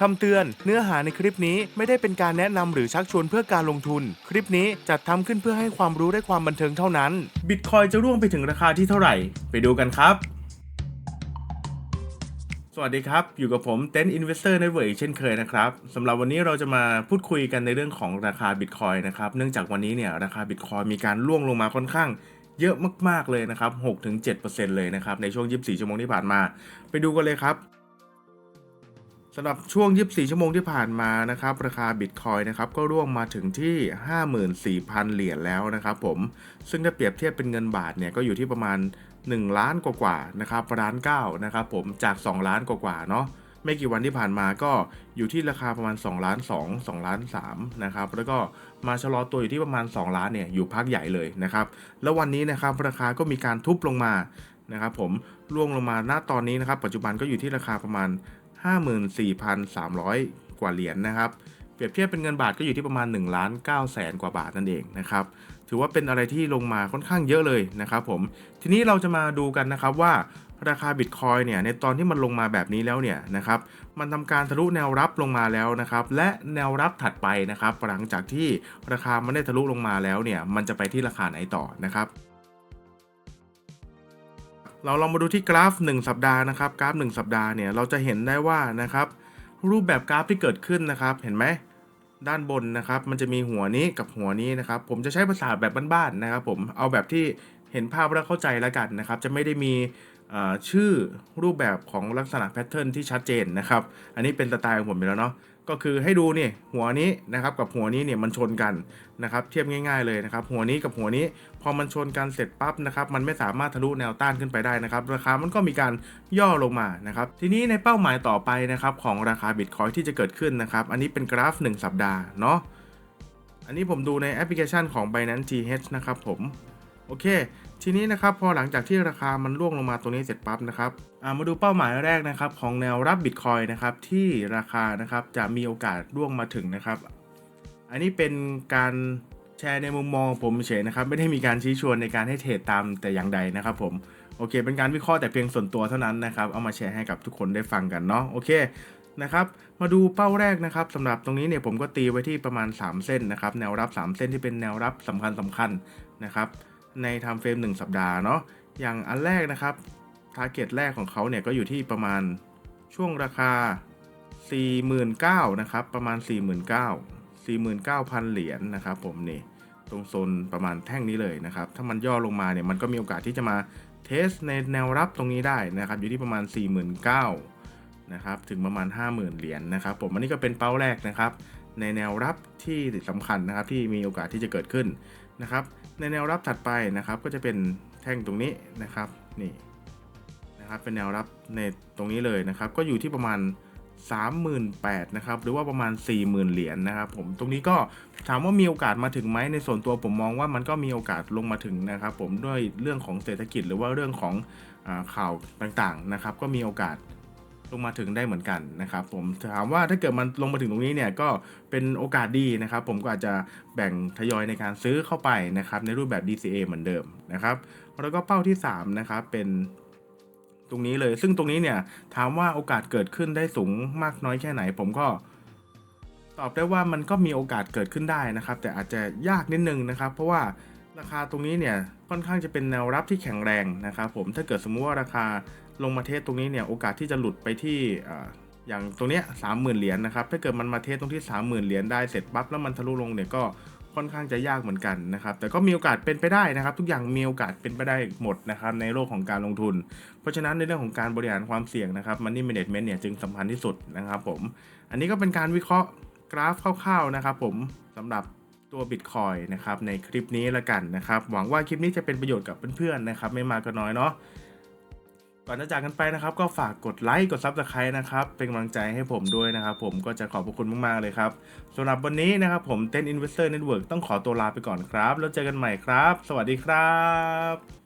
คำเตือน เนื้อหาในคลิปนี้ไม่ได้เป็นการแนะนำหรือชักชวนเพื่อการลงทุน คลิปนี้จัดทำขึ้นเพื่อให้ความรู้และความบันเทิงเท่านั้น บิตคอยจะร่วงไปถึงราคาที่เท่าไหร่ ไปดูกันครับ สวัสดีครับ อยู่กับผมเต็นอินเวสเตอร์ในเวอร์เช่นเคยนะครับสำหรับวันนี้เราจะมาพูดคุยกันในเรื่องของราคาบิตคอยนะครับ เนื่องจากวันนี้เนี่ยราคาบิตคอยมีการร่วงลงมาค่อนข้างเยอะมากๆเลยนะครับ 6-7%เลยนะครับในช่วง 24 ชั่วโมงที่ผ่านมา ไปดูกันเลยครับ สำหรับช่วง 24 ชั่วโมงที่ผ่านมานะครับ ราคาบิตคอยนะครับก็ร่วงมาถึงที่ 54,000 เหรียญแล้วนะครับผม ซึ่งถ้าเปรียบเทียบเป็นเงินบาทเนี่ยก็อยู่ที่ประมาณ 1 ล้านกว่าๆนะครับล้าน9นะครับผมจาก 2 ล้านกว่าๆเนาะไม่กี่วันที่ผ่านมาก็อยู่ที่ราคาประมาณ 2 ล้าน 2 2ล้าน3นะครับแล้วก็มาชะลอตัวอยู่ที่ประมาณ 2 ล้านเนี่ยอยู่พักใหญ่เลยนะครับแล้ววันนี้นะครับราคาก็มีการทุบลงมานะครับผมร่วงลงมาณตอนนี้นะครับ ปัจจุบันก็อยู่ที่ราคาประมาณ 54,300 กว่าเหรียญนะครับ เปรียบเทียบเป็นเงินบาทก็อยู่ที่ประมาณ1ล้าน9แสนกว่าบาทนั่นเองนะครับ ถือว่าเป็นอะไรที่ลงมาค่อนข้างเยอะเลยนะครับผม ทีนี้เราจะมาดูกันนะครับว่าราคาบิตคอยเนี่ยในตอนที่มันลงมาแบบนี้แล้วเนี่ยนะครับมันทำการทะลุแนวรับลงมาแล้วนะครับและแนวรับถัดไปนะครับหลังจากที่ราคามันได้ทะลุลงมาแล้วเนี่ยมันจะไปที่ราคาไหนต่อนะครับ เราลองมาดูที่กราฟ 1 สัปดาห์นะครับกราฟ 1 สัปดาห์เนี่ยเราจะเห็นได้ว่านะครับรูปแบบกราฟที่เกิดขึ้นนะครับ เห็นไหมด้านบนนะครับ มันจะมีหัวนี้กับหัวนี้นะครับ ผมจะใช้ภาษาแบบบ้านๆนะครับ ผมเอาแบบที่เห็นภาพแล้วเข้าใจแล้วกันนะครับ จะไม่ได้มีชื่อรูปแบบของลักษณะแพทเทิร์นที่ชัดเจนนะครับ อันนี้เป็นสไตล์ของผมไปแล้วเนาะ ก็คือให้ดูนี่หัวนี้นะครับกับหัวนี้เนี่ยมันชนกันนะครับเทียบง่าย ๆเลยนะครับหัวนี้กับหัวนี้พอมันชนกันเสร็จปั๊บนะครับมันไม่สามารถทะลุแนวต้านขึ้นไปได้นะครับราคามันก็มีการย่อลงมานะครับทีนี้ในเป้าหมายต่อไปนะครับของราคาบิตคอยที่จะเกิดขึ้นนะครับอันนี้เป็นกราฟ 1 สัปดาห์เนาะอันนี้ผมดูในแอปพลิเคชันของ Binance TH นะครับผมโอเค ทีนี้นะครับพอหลังจากที่ราคามันร่วงลงมาตรงนี้เสร็จปั๊บนะครับามาดูเป้าหมายแรกนะครับของแนวรับบิตคอยนะครับที่ราคานะครับจะมีโอกาสร่วงมาถึงนะครับ อันนี้เป็นการแชร์ในมุมมองของผมเฉยนะครับไม่ได้มีการชี้ชวนในการให้เทรดตามแต่อย่างใดนะครับผมโอเค เป็นการวิเคราะห์แต่เพียงส่วนตัวเท่านั้นนะครับเอามาแชร์ให้กับทุกคนได้ฟังกันเนาะโอเคนะครับมาดูเป้าแรกนะครับสำหรับตรงนี้เนี่ยผมก็ตีไว้ที่ประมาณ 3 เส้นนะครับแนวรับ 3 เส้นที่เป็นแนวรับสำคัญสำคัญนะครับ ในไทม์เฟรม1สัปดาห์เนาะอย่างอันแรกนะครับทาร์เก็ตแรกของเขาเนี่ยก็อยู่ที่ประมาณช่วงราคา 49,000นะครับประมาณ 49,000 49,000 เหรียญนะครับผมนี่ตรงโซนประมาณแท่งนี้เลยนะครับ ถ้ามันย่อลงมาเนี่ยมันก็มีโอกาสที่จะมาเทสในแนวรับตรงนี้ได้นะครับ อยู่ที่ประมาณ 49,000นะครับถึงประมาณ 50,000 เหรียญนะครับ ผมอันนี้ก็เป็นเป้าแรกนะครับ ในแนวรับที่สำคัญนะครับที่มีโอกาสที่จะเกิดขึ้นนะครับ ในแนวรับถัดไปนะครับก็จะเป็นแท่งตรงนี้นะครับนี่นะครับเป็นแนวรับในตรงนี้เลยนะครับ ก็อยู่ที่ประมาณ 38,000นะครับหรือว่าประมาณ 40,000 เหรียญนะครับผมตรงนี้ก็ถามว่ามีโอกาสมาถึงไหมในส่วนตัวผมมองว่ามันก็มีโอกาสลงมาถึงนะครับ ผมด้วยเรื่องของเศรษฐกิจหรือว่าเรื่องของอข่าวต่างๆนะครับ ก็มีโอกาส ลงมาถึงได้เหมือนกันนะครับผมถามว่าถ้าเกิดมันลงมาถึงตรงนี้เนี่ยก็เป็นโอกาสดีนะครับ ผมก็อาจจะแบ่งทยอยในการซื้อเข้าไปนะครับในรูปแบบ DCA เหมือนเดิมนะครับแล้วก็เป้าที่3นะครับเป็นตรงนี้เลย ซึ่งตรงนี้เนี่ยถามว่าโอกาสเกิดขึ้นได้สูงมากน้อยแค่ไหน ผมก็ตอบได้ว่ามันก็มีโอกาสเกิดขึ้นได้นะครับ แต่อาจจะยากนิดนึงนะครับ เพราะว่าราคาตรงนี้เนี่ยค่อนข้างจะเป็นแนวรับที่แข็งแรงนะครับ ผมถ้าเกิดสมมุติว่าราคา ลงมาเทสตรงนี้เนี่ยโอกาสที่จะหลุดไปที่ออย่างตรงเนี้ยสามหมื่นเหรียญนะครับถ้าเกิดมันมาเทสตรงที่ 30,000เหรียญได้เสร็จปั๊บแล้วมันทะลุลงเนี่ยก็ค่อนข้างจะยากเหมือนกันนะครับ แต่ก็มีโอกาสเป็นไปได้นะครับ ทุกอย่างมีโอกาสเป็นไปได้หมดนะครับในโลกของการลงทุน เพราะฉะนั้นในเรื่องของการบริหารความเสี่ยงนะครับ Money Management เนี่ยจึงสำคัญที่สุดนะครับผม อันนี้ก็เป็นการวิเคราะห์กราฟคร่าวๆนะครับผมสำหรับตัว Bitcoin นะครับในคลิปนี้ละกันนะครับ หวังว่าคลิปนี้จะเป็นประโยชน์กับเพื่อนๆนะครับไม่มากก็น้อยเนาะ ก่อนจะจากกันไปนะครับ ก็ฝากกดไลค์กดซับสไครต์นะครับ เป็นกำลังใจให้ผมด้วยนะครับ ผมก็จะขอบพระคุณมากๆเลยครับสำหรับวันนี้นะครับผมเต้น Investor Network ต้องขอตัวลาไปก่อนครับ แล้วเจอกันใหม่ครับ สวัสดีครับ